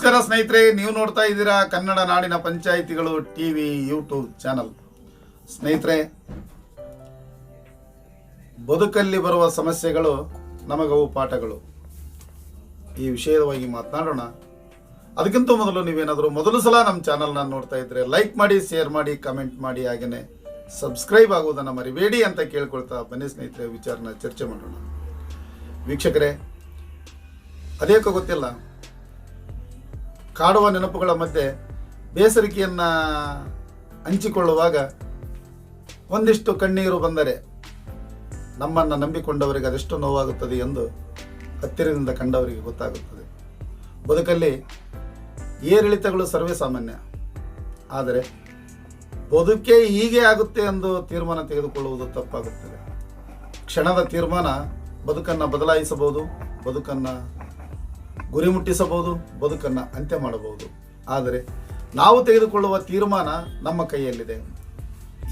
ಸ್ನೇಹಿತರೆ, ನೀವು ನೋಡ್ತಾ ಇದ್ದೀರಾ ಕನ್ನಡ ನಾಡಿನ ಪಂಚಾಯಿತಿಗಳು ಟಿವಿ, ಯೂಟ್ಯೂಬ್ ಚಾನಲ್. ಸ್ನೇಹಿತರೆ, ಬದುಕಲ್ಲಿ ಬರುವ ಸಮಸ್ಯೆಗಳು ನಮಗವು ಪಾಠಗಳು. ಈ ವಿಷಯವಾಗಿ ಮಾತನಾಡೋಣ. ಅದಕ್ಕಿಂತ ಮೊದಲು ನೀವೇನಾದರೂ ಮೊದಲು ಸಲ ನಮ್ಮ ಚಾನಲ್ನ ನೋಡ್ತಾ ಇದ್ರೆ ಲೈಕ್ ಮಾಡಿ, ಶೇರ್ ಮಾಡಿ, ಕಮೆಂಟ್ ಮಾಡಿ ಹಾಗೆಯೇ ಸಬ್ಸ್ಕ್ರೈಬ್ ಆಗುವುದನ್ನು ಮರಿಬೇಡಿ ಅಂತ ಕೇಳ್ಕೊಳ್ತಾ ಬನ್ನಿ ಸ್ನೇಹಿತರೆ, ವಿಚಾರನ ಚರ್ಚೆ ಮಾಡೋಣ. ವೀಕ್ಷಕರೇ ಅದೇಕೋ ಗೊತ್ತಿಲ್ಲ ಕಾಡುವ ನೆನಪುಗಳ ಮಧ್ಯೆ ಬೇಸರಿಕೆಯನ್ನು ಹಂಚಿಕೊಳ್ಳುವಾಗ ಒಂದಿಷ್ಟು ಕಣ್ಣೀರು ಬಂದರೆ ನಮ್ಮನ್ನು ನಂಬಿಕೊಂಡವರಿಗೆ ಅದೆಷ್ಟು ನೋವಾಗುತ್ತದೆ ಎಂದು ಹತ್ತಿರದಿಂದ ಕಂಡವರಿಗೆ ಗೊತ್ತಾಗುತ್ತದೆ. ಬದುಕಲ್ಲಿ ಏರಿಳಿತಗಳು ಸರ್ವೇ ಸಾಮಾನ್ಯ. ಆದರೆ ಬದುಕೇ ಹೀಗೆ ಆಗುತ್ತೆ ಎಂದು ತೀರ್ಮಾನ ತೆಗೆದುಕೊಳ್ಳುವುದು ತಪ್ಪಾಗುತ್ತದೆ. ಕ್ಷಣದ ತೀರ್ಮಾನ ಬದುಕನ್ನು ಬದಲಾಯಿಸಬಹುದು, ಬದುಕನ್ನು ಗುರಿ ಮುಟ್ಟಿಸಬಹುದು, ಬದುಕನ್ನು ಅಂತ್ಯ ಮಾಡಬಹುದು. ಆದರೆ ನಾವು ತೆಗೆದುಕೊಳ್ಳುವ ತೀರ್ಮಾನ ನಮ್ಮ ಕೈಯಲ್ಲಿದೆ.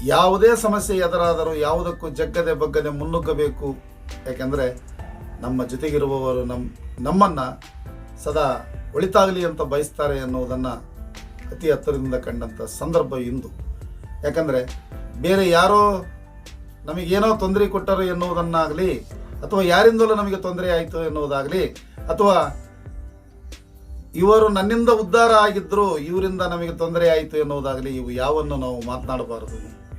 ಯಾವುದೇ ಸಮಸ್ಯೆ ಎದುರಾದರೂ ಯಾವುದಕ್ಕೂ ಜಗ್ಗದೆ ಬಗ್ಗದೆ ಮುನ್ನುಗ್ಗಬೇಕು. ಯಾಕೆಂದರೆ ನಮ್ಮ ಜೊತೆಗಿರುವವರು ನಮ್ಮ ನಮ್ಮನ್ನು ಸದಾ ಒಳಿತಾಗಲಿ ಅಂತ ಬಯಸ್ತಾರೆ ಎನ್ನುವುದನ್ನು ಅತಿ ಹತ್ತಿರದಿಂದ ಕಂಡಂಥ ಸಂದರ್ಭ ಇಂದು. ಯಾಕಂದರೆ ಬೇರೆ ಯಾರೋ ನಮಗೇನೋ ತೊಂದರೆ ಕೊಟ್ಟರು ಎನ್ನುವುದನ್ನಾಗಲಿ, ಅಥವಾ ಯಾರಿಂದಲೂ ನಮಗೆ ತೊಂದರೆ ಆಯಿತು ಎನ್ನುವುದಾಗಲಿ, ಅಥವಾ ಇವರು ನನ್ನಿಂದ ಉದ್ಧಾರ ಆಗಿದ್ರು, ಇವರಿಂದ ನಮಗೆ ತೊಂದರೆ ಆಯಿತು ಎನ್ನುವುದಾಗಲಿ ಇವು ಯಾವನ್ನು ನಾವು ಮಾತನಾಡಬಾರದು.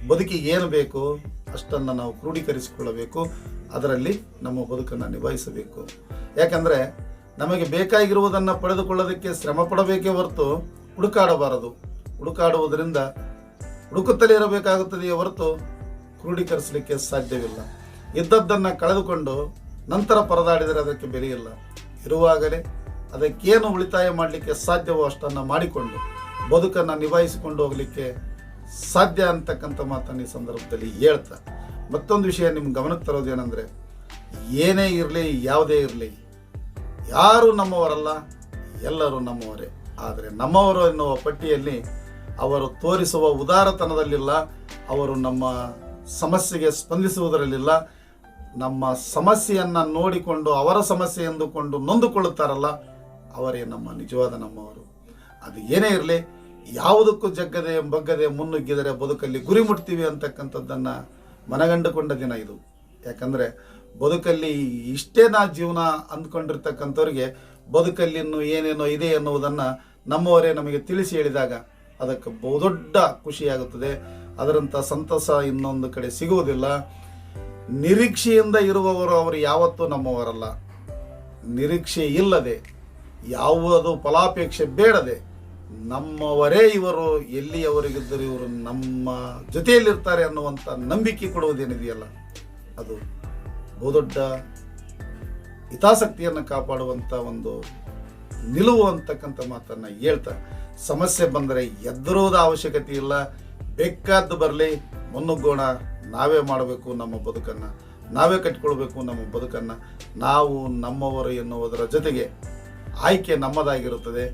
ಬದುಕಿಗೆ ಏನು ಬೇಕು ಅಷ್ಟನ್ನು ನಾವು ಕ್ರೋಢೀಕರಿಸಿಕೊಳ್ಳಬೇಕು. ಅದರಲ್ಲಿ ನಮ್ಮ ಬದುಕನ್ನು ನಿಭಾಯಿಸಬೇಕು. ಯಾಕಂದರೆ ನಮಗೆ ಬೇಕಾಗಿರುವುದನ್ನು ಪಡೆದುಕೊಳ್ಳೋದಕ್ಕೆ ಶ್ರಮ ಪಡಬೇಕೇ ಹೊರತು ಹುಡುಕಾಡಬಾರದು. ಹುಡುಕಾಡುವುದರಿಂದ ಹುಡುಕುತ್ತಲೇ ಇರಬೇಕಾಗುತ್ತದೆಯೇ ಹೊರತು ಕ್ರೋಢೀಕರಿಸಲಿಕ್ಕೆ ಸಾಧ್ಯವಿಲ್ಲ. ಇದ್ದದ್ದನ್ನು ಕಳೆದುಕೊಂಡು ನಂತರ ಪರದಾಡಿದರೆ ಅದಕ್ಕೆ ಬೆಲೆಯಿಲ್ಲ. ಇರುವಾಗಲೇ ಅದಕ್ಕೇನು ಉಳಿತಾಯ ಮಾಡಲಿಕ್ಕೆ ಸಾಧ್ಯವೋ ಅಷ್ಟನ್ನು ಮಾಡಿಕೊಂಡು ಬದುಕನ್ನು ನಿಭಾಯಿಸಿಕೊಂಡು ಹೋಗಲಿಕ್ಕೆ ಸಾಧ್ಯ ಅಂತಕ್ಕಂಥ ಮಾತನ್ನು ಈ ಸಂದರ್ಭದಲ್ಲಿ ಹೇಳ್ತಾ. ಮತ್ತೊಂದು ವಿಷಯ ನಿಮ್ಮ ಗಮನಕ್ಕೆ ತರೋದು ಏನಂದರೆ, ಏನೇ ಇರಲಿ, ಯಾವುದೇ ಇರಲಿ, ಯಾರು ನಮ್ಮವರಲ್ಲ, ಎಲ್ಲರೂ ನಮ್ಮವರೇ. ಆದರೆ ನಮ್ಮವರು ಎನ್ನುವ ಪಟ್ಟಿಯಲ್ಲಿ ಅವರು ತೋರಿಸುವ ಉದಾರತನದಲ್ಲಿಲ್ಲ, ಅವರು ನಮ್ಮ ಸಮಸ್ಯೆಗೆ ಸ್ಪಂದಿಸುವುದರಲ್ಲಿಲ್ಲ, ನಮ್ಮ ಸಮಸ್ಯೆಯನ್ನು ನೋಡಿಕೊಂಡು ಅವರ ಸಮಸ್ಯೆ ಎಂದುಕೊಂಡು ನೊಂದುಕೊಳ್ಳುತ್ತಾರಲ್ಲ ಅವರೇ ನಮ್ಮ ನಿಜವಾದ ನಮ್ಮವರು. ಅದು ಏನೇ ಇರಲಿ, ಯಾವುದಕ್ಕೂ ಜಗ್ಗದೆ ಬಗ್ಗದೆ ಮುನ್ನುಗ್ಗಿದರೆ ಬದುಕಲ್ಲಿ ಗುರಿ ಮುಟ್ತೀವಿ ಅಂತಕ್ಕಂಥದ್ದನ್ನು ಮನಗಂಡುಕೊಂಡ ದಿನ ಇದು. ಯಾಕಂದರೆ ಬದುಕಲ್ಲಿ ಇಷ್ಟೇ ನಾ ಜೀವನ ಅಂದ್ಕೊಂಡಿರ್ತಕ್ಕಂಥವ್ರಿಗೆ ಬದುಕಲ್ಲಿ ಇನ್ನೂ ಏನೇನೋ ಇದೆ ಎನ್ನುವುದನ್ನು ನಮ್ಮವರೇ ನಮಗೆ ತಿಳಿಸಿ ಹೇಳಿದಾಗ ಅದಕ್ಕೆ ಬಹುದೊಡ್ಡ ಖುಷಿಯಾಗುತ್ತದೆ. ಅದರಂಥ ಸಂತಸ ಇನ್ನೊಂದು ಕಡೆ ಸಿಗುವುದಿಲ್ಲ. ನಿರೀಕ್ಷೆಯಿಂದ ಇರುವವರು ಅವರು ಯಾವತ್ತೂ ನಮ್ಮವರಲ್ಲ. ನಿರೀಕ್ಷೆ ಇಲ್ಲದೆ ಯಾವುದೂ ಫಲಾಪೇಕ್ಷೆ ಬೇಡದೆ ನಮ್ಮವರೇ ಇವರು, ಎಲ್ಲಿಯವರಿಗಿದ್ದರೆ ಇವರು ನಮ್ಮ ಜೊತೆಯಲ್ಲಿರ್ತಾರೆ ಅನ್ನುವಂಥ ನಂಬಿಕೆ ಕೊಡುವುದೇನಿದೆಯಲ್ಲ, ಅದು ಬಹುದೊಡ್ಡ ಹಿತಾಸಕ್ತಿಯನ್ನು ಕಾಪಾಡುವಂಥ ಒಂದು ನಿಲುವು ಅಂತಕ್ಕಂಥ ಮಾತನ್ನು ಹೇಳ್ತಾ, ಸಮಸ್ಯೆ ಬಂದರೆ ಎದುರುವುದ ಅವಶ್ಯಕತೆ ಇಲ್ಲ, ಬೇಕಾದ್ದು ಬರಲಿ, ಮುನ್ನುಗ್ಗೋಣ, ನಾವೇ ಮಾಡಬೇಕು ನಮ್ಮ ಬದುಕನ್ನು, ನಾವೇ ಕಟ್ಕೊಳ್ಬೇಕು ನಮ್ಮ ಬದುಕನ್ನು, ನಾವು ನಮ್ಮವರು ಎನ್ನುವುದರ ಜೊತೆಗೆ ಆಯ್ಕೆ ನಮ್ಮದಾಗಿರುತ್ತದೆ.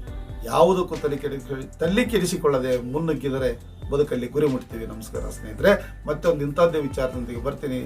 ಯಾವುದಕ್ಕೂ ತಲೆ ಕೆಡಿ ತಲೆ ಕೆಡಿಸಿಕೊಳ್ಳದೆ ಮುನ್ನುಗ್ಗಿದರೆ ಬದುಕಲ್ಲಿ ಗುರಿ ಮುಟ್ತೀವಿ. ನಮಸ್ಕಾರ ಸ್ನೇಹಿತರೆ, ಮತ್ತೊಂದು ಇಂಥದ್ದೇ ವಿಚಾರದೊಂದಿಗೆ ಬರ್ತೀನಿ.